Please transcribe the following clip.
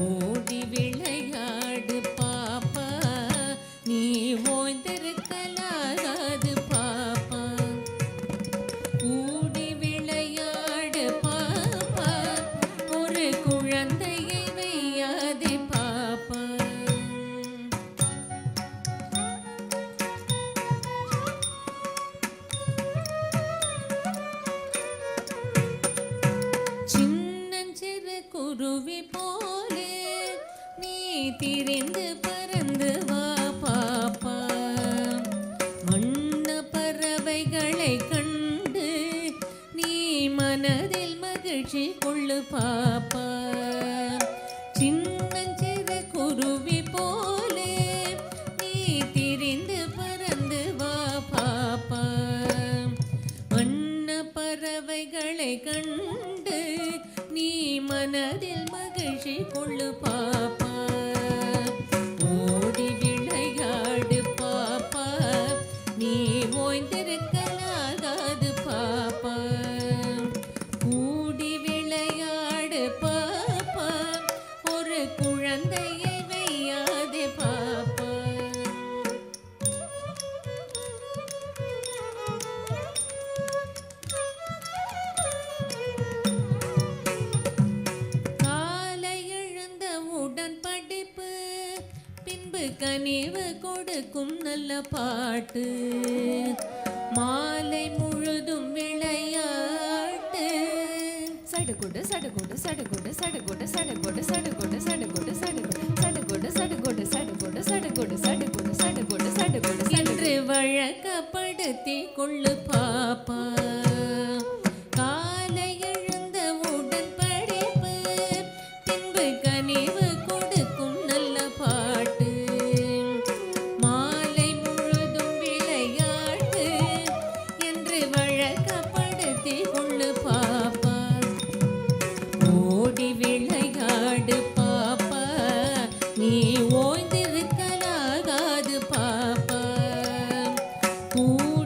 ஓடி விளையா திரிந்து பறந்து வா பாப்பா. வண்ண பறவைகளை கண்டு நீ மனதில் மகிழ்ச்சி கொள்ளு பாப்பா. சின்னஞ்சிறு குருவி போலே நீ திரிந்து பறந்து வா பாப்பா. வண்ண பறவைகளை கண்டு நீ மனதில் மகிழ்ச்சி கொள்ளு பாப்பா. குழந்தையை வையாதே பாப்பா. காலை எழுந்த உடன் படிப்பு பின்பு கனிவு கொடுக்கும் நல்ல பாட்டு. மாலை முழுதும் விளையாட்டு. சடுகுடு சடுகுடு சடுகுடு. சடுகுடு சடுகுடு சடுகுடு சடுகுடு சடுகுடு சடுகுடு சடுகுடு சடுகுடு சடுகுடு சடுகுடு சடுகுடு என்று வழக்கப்படுத்தி கொள்ளு பாப்பா 오.